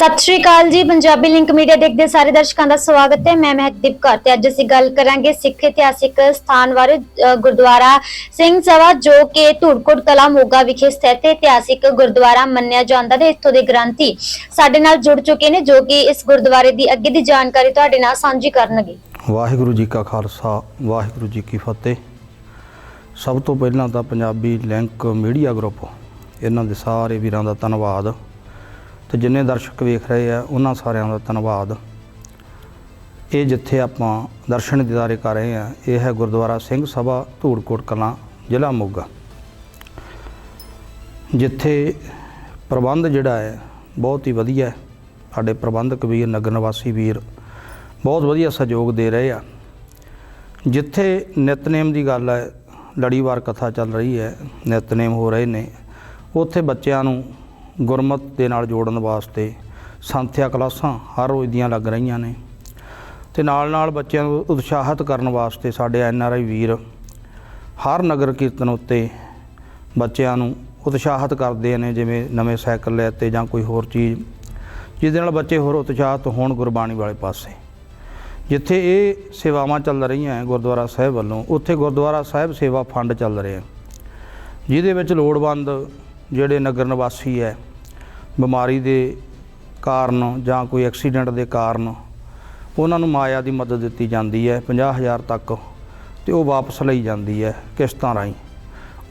ਸਤਿ ਸ਼੍ਰੀ ਅਕਾਲ ਜੀ, Punjabi link media ਦੇਖਦੇ ਸਾਰੇ ਦਰਸ਼ਕਾਂ ਦਾ ਸਵਾਗਤ ਹੈ। ਮੈਂ ਮਹਿਕਦੀਪ ਕੌਰ ਤੇ ਅੱਜ ਅਸੀਂ ਗੱਲ ਕਰਾਂਗੇ ਸਿੱਖ ਇਤਿਹਾਸਿਕ ਸਥਾਨ ਬਾਰੇ ਗੁਰਦੁਆਰਾ ਸਿੰਘ ਸਭਾ ਜੋ ਕਿ ਧੂੜਕੋਟ ਕਲਾ ਮੋਗਾ ਵਿਖੇ ਸਥਿਤ ਹੈ। ਇਤਿਹਾਸਿਕ ਗੁਰਦੁਆਰਾ ਮੰਨਿਆ ਜਾਂਦਾ ਤੇ ਇੱਥੋਂ ਦੇ ਗ੍ਰੰਥੀ ਸਾਡੇ ਨਾਲ ਜੁੜ ਚੁੱਕੇ ਨੇ ਜੋ ਕਿ ਇਸ ਗੁਰਦੁਆਰੇ ਦੀ ਅੱਗੇ ਦੀ ਜਾਣਕਾਰੀ ਤੁਹਾਡੇ ਨਾਲ ਸਾਂਝੀ ਕਰਨਗੇ। ਵਾਹਿਗੁਰੂ ਜੀ ਕਾ ਖਾਲਸਾ, ਵਾਹਿਗੁਰੂ ਜੀ ਕੀ ਫਤਿਹ। ਸਭ ਤੋਂ ਪਹਿਲਾਂ ਤਾਂ ਪੰਜਾਬੀ ਲਿੰਕ ਮੀਡੀਆ ਗਰੁੱਪ, ਇਹਨਾਂ ਦੇ ਸਾਰੇ ਵੀਰਾਂ ਦਾ ਧੰਨਵਾਦ। ਤੇ ਜਿੰਨੇ ਦਰਸ਼ਕ ਵੇਖ ਰਹੇ ਆ, ਉਹਨਾਂ ਸਾਰਿਆਂ ਦਾ ਧੰਨਵਾਦ। ਇਹ ਜਿੱਥੇ ਆਪਾਂ ਦਰਸ਼ਨ ਦਿਦਾਰੇ ਕਰ ਰਹੇ ਆ, ਇਹ ਹੈ ਗੁਰਦੁਆਰਾ ਸਿੰਘ ਸਭਾ ਧੂੜਕੋਟ ਕਲਾਂ, ਜ਼ਿਲ੍ਹਾ ਮੋਗਾ। ਜਿੱਥੇ ਪ੍ਰਬੰਧ ਜਿਹੜਾ ਹੈ, ਬਹੁਤ ਹੀ ਵਧੀਆ ਹੈ। ਸਾਡੇ ਪ੍ਰਬੰਧਕ ਵੀਰ, ਨਗਰ ਨਿਵਾਸੀ ਵੀਰ, ਬਹੁਤ ਵਧੀਆ ਸਹਿਯੋਗ ਦੇ ਰਹੇ ਆ। ਜਿੱਥੇ ਨਿਤਨੇਮ ਦੀ ਗੱਲ ਹੈ, ਲੜੀਵਾਰ ਕਥਾ ਚੱਲ ਰਹੀ ਹੈ, ਨਿਤਨੇਮ ਹੋ ਰਹੇ ਨੇ, ਉੱਥੇ ਬੱਚਿਆਂ ਨੂੰ ਗੁਰਮਤ ਦੇ ਨਾਲ ਜੋੜਨ ਵਾਸਤੇ ਸੰਥਿਆ ਕਲਾਸਾਂ ਹਰ ਰੋਜ਼ ਦੀਆਂ ਲੱਗ ਰਹੀਆਂ ਨੇ। ਤੇ ਨਾਲ ਨਾਲ ਬੱਚਿਆਂ ਨੂੰ ਉਤਸ਼ਾਹਿਤ ਕਰਨ ਵਾਸਤੇ ਸਾਡੇ ਐਨ ਆਰ ਆਈ ਵੀਰ ਹਰ ਨਗਰ ਕੀਰਤਨ ਉੱਤੇ ਬੱਚਿਆਂ ਨੂੰ ਉਤਸ਼ਾਹਿਤ ਕਰਦੇ ਨੇ, ਜਿਵੇਂ ਨਵੇਂ ਸਾਈਕਲ ਲੈ ਤੇ ਜਾਂ ਕੋਈ ਹੋਰ ਚੀਜ਼, ਜਿਹਦੇ ਨਾਲ ਬੱਚੇ ਹੋਰ ਉਤਸ਼ਾਹਿਤ ਹੋਣ ਗੁਰਬਾਣੀ ਵਾਲੇ ਪਾਸੇ। ਜਿੱਥੇ ਇਹ ਸੇਵਾਵਾਂ ਚੱਲ ਰਹੀਆਂ ਹੈ ਗੁਰਦੁਆਰਾ ਸਾਹਿਬ ਵੱਲੋਂ, ਉੱਥੇ ਗੁਰਦੁਆਰਾ ਸਾਹਿਬ ਸੇਵਾ ਫੰਡ ਚੱਲ ਰਿਹਾ ਜਿਹਦੇ ਵਿੱਚ ਲੋੜਵੰਦ ਜਿਹੜੇ ਨਗਰ ਨਿਵਾਸੀ ਹੈ ਬਿਮਾਰੀ ਦੇ ਕਾਰਨ ਜਾਂ ਕੋਈ ਐਕਸੀਡੈਂਟ ਦੇ ਕਾਰਨ ਉਹਨਾਂ ਨੂੰ ਮਾਇਆ ਦੀ ਮਦਦ ਦਿੱਤੀ ਜਾਂਦੀ ਹੈ 50000 ਤੱਕ ਤੇ ਉਹ ਵਾਪਸ ਲਈ ਜਾਂਦੀ ਹੈ ਕਿਸ਼ਤਾਂ ਰਾਹੀਂ।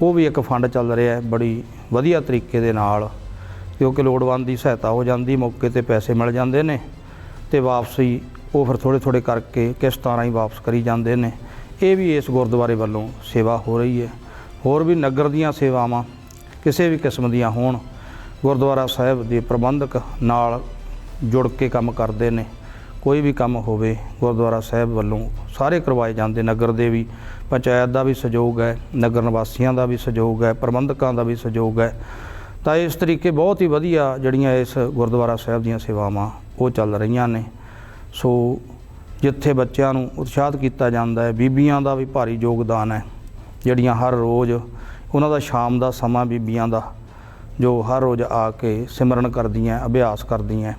ਉਹ ਵੀ ਇੱਕ ਫੰਡ ਚੱਲ ਰਿਹਾ ਹੈ, ਬੜੀ ਵਧੀਆ ਤਰੀਕੇ ਦੇ ਨਾਲ ਕਿਉਂਕਿ ਲੋੜਵੰਦ ਦੀ ਸਹਾਇਤਾ ਹੋ ਜਾਂਦੀ, ਮੌਕੇ ਤੇ ਪੈਸੇ ਮਿਲ ਜਾਂਦੇ ਨੇ ਤੇ ਵਾਪਸੀ ਉਹ ਫਿਰ ਥੋੜੇ ਥੋੜੇ ਕਰਕੇ ਕਿਸ਼ਤਾਂ ਰਾਹੀਂ ਵਾਪਸ ਕਰੀ ਜਾਂਦੇ ਨੇ। ਇਹ ਵੀ ਇਸ ਗੁਰਦੁਆਰੇ ਵੱਲੋਂ ਸੇਵਾ ਹੋ ਰਹੀ ਹੈ। ਹੋਰ ਵੀ ਨਗਰ ਦੀਆਂ ਸੇਵਾਵਾਂ ਕਿਸੇ ਵੀ ਕਿਸਮ ਦੀਆਂ ਹੋਣ ਗੁਰਦੁਆਰਾ ਸਾਹਿਬ ਦੇ ਪ੍ਰਬੰਧਕ ਨਾਲ ਜੁੜ ਕੇ ਕੰਮ ਕਰਦੇ ਨੇ। ਕੋਈ ਵੀ ਕੰਮ ਹੋਵੇ, ਗੁਰਦੁਆਰਾ ਸਾਹਿਬ ਵੱਲੋਂ ਸਾਰੇ ਕਰਵਾਏ ਜਾਂਦੇ। ਨਗਰ ਦੇ ਵੀ ਪੰਚਾਇਤ ਦਾ ਵੀ ਸਹਿਯੋਗ ਹੈ, ਨਗਰ ਨਿਵਾਸੀਆਂ ਦਾ ਵੀ ਸਹਿਯੋਗ ਹੈ, ਪ੍ਰਬੰਧਕਾਂ ਦਾ ਵੀ ਸਹਿਯੋਗ ਹੈ। ਤਾਂ ਇਸ ਤਰੀਕੇ ਬਹੁਤ ਹੀ ਵਧੀਆ ਜਿਹੜੀਆਂ ਇਸ ਗੁਰਦੁਆਰਾ ਸਾਹਿਬ ਦੀਆਂ ਸੇਵਾਵਾਂ ਉਹ ਚੱਲ ਰਹੀਆਂ ਨੇ। ਸੋ ਜਿੱਥੇ ਬੱਚਿਆਂ ਨੂੰ ਉਤਸ਼ਾਹਿਤ ਕੀਤਾ ਜਾਂਦਾ ਹੈ, ਬੀਬੀਆਂ ਦਾ ਵੀ ਭਾਰੀ ਯੋਗਦਾਨ ਹੈ, ਜਿਹੜੀਆਂ ਹਰ ਰੋਜ਼ ਉਹਨਾਂ ਦਾ ਸ਼ਾਮ ਦਾ ਸਮਾਂ ਬੀਬੀਆਂ ਦਾ ਜੋ ਹਰ ਰੋਜ਼ ਆ ਕੇ ਸਿਮਰਨ ਕਰਦੀਆਂ, ਅਭਿਆਸ ਕਰਦੀਆਂ।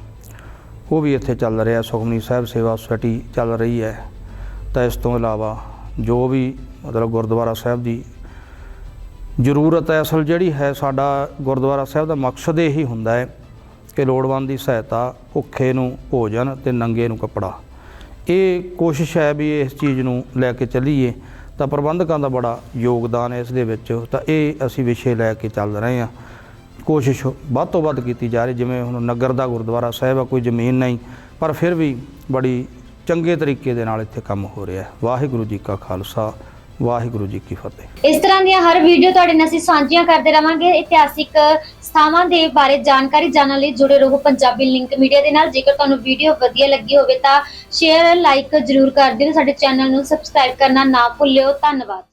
ਉਹ ਵੀ ਇੱਥੇ ਚੱਲ ਰਿਹਾ ਸੁਖਮਨੀ ਸਾਹਿਬ ਸੇਵਾ ਸੁਸਾਇਟੀ ਚੱਲ ਰਹੀ ਹੈ। ਤਾਂ ਇਸ ਤੋਂ ਇਲਾਵਾ ਜੋ ਵੀ ਮਤਲਬ ਗੁਰਦੁਆਰਾ ਸਾਹਿਬ ਦੀ ਜ਼ਰੂਰਤ ਹੈ, ਅਸਲ ਜਿਹੜੀ ਹੈ ਸਾਡਾ ਗੁਰਦੁਆਰਾ ਸਾਹਿਬ ਦਾ ਮਕਸਦ ਇਹੀ ਹੁੰਦਾ ਹੈ ਕਿ ਲੋੜਵੰਦ ਦੀ ਸਹਾਇਤਾ, ਭੁੱਖੇ ਨੂੰ ਭੋਜਨ ਤੇ ਨੰਗੇ ਨੂੰ ਕੱਪੜਾ। ਇਹ ਕੋਸ਼ਿਸ਼ ਹੈ ਵੀ ਇਸ ਚੀਜ਼ ਨੂੰ ਲੈ ਕੇ ਚੱਲੀਏ। ਤਾਂ ਪ੍ਰਬੰਧਕਾਂ ਦਾ ਬੜਾ ਯੋਗਦਾਨ ਹੈ ਇਸ ਦੇ ਵਿੱਚ। ਤਾਂ ਇਹ ਅਸੀਂ ਵਿਸ਼ੇ ਲੈ ਕੇ ਚੱਲ ਰਹੇ ਹਾਂ। ਕੋਸ਼ਿਸ਼ ਵੱਧ ਤੋਂ ਵੱਧ ਕੀਤੀ ਜਾ ਰਹੀ, ਜਿਵੇਂ ਹੁਣ ਨਗਰ ਦਾ ਗੁਰਦੁਆਰਾ ਸਾਹਿਬ ਆ, ਕੋਈ ਜ਼ਮੀਨ ਨਹੀਂ, ਪਰ ਫਿਰ ਵੀ ਬੜੀ ਚੰਗੇ ਤਰੀਕੇ ਦੇ ਨਾਲ ਇੱਥੇ ਕੰਮ ਹੋ ਰਿਹਾ ਹੈ। ਵਾਹਿਗੁਰੂ ਜੀ ਕਾ ਖਾਲਸਾ, ਵਾਹਿਗੁਰੂ ਜੀ ਕੀ ਫਤਿਹ। ਇਸ ਤਰ੍ਹਾਂ ਦੀਆਂ ਹਰ ਵੀਡੀਓ ਤੁਹਾਡੇ ਨਾਲ ਅਸੀਂ ਸਾਂਝੀਆਂ ਕਰਦੇ ਰਵਾਂਗੇ। ਇਤਿਹਾਸਿਕ ਸਥਾਵਾਂ ਦੇ ਬਾਰੇ ਜਾਣਕਾਰੀ ਜਾਣਨ ਲਈ ਜੁੜੇ ਰਹੋ ਪੰਜਾਬੀ ਲਿੰਕ ਮੀਡੀਆ ਦੇ ਨਾਲ। ਜੇਕਰ ਤੁਹਾਨੂੰ ਵੀਡੀਓ ਵਧੀਆ ਲੱਗੀ ਹੋਵੇ ਤਾਂ ਸ਼ੇਅਰ ਲਾਈਕ ਜ਼ਰੂਰ ਕਰ ਦਿਓ। ਸਾਡੇ ਚੈਨਲ ਨੂੰ ਸਬਸਕ੍ਰਾਈਬ ਕਰਨਾ ਨਾ ਭੁੱਲਿਓ। ਧੰਨਵਾਦ।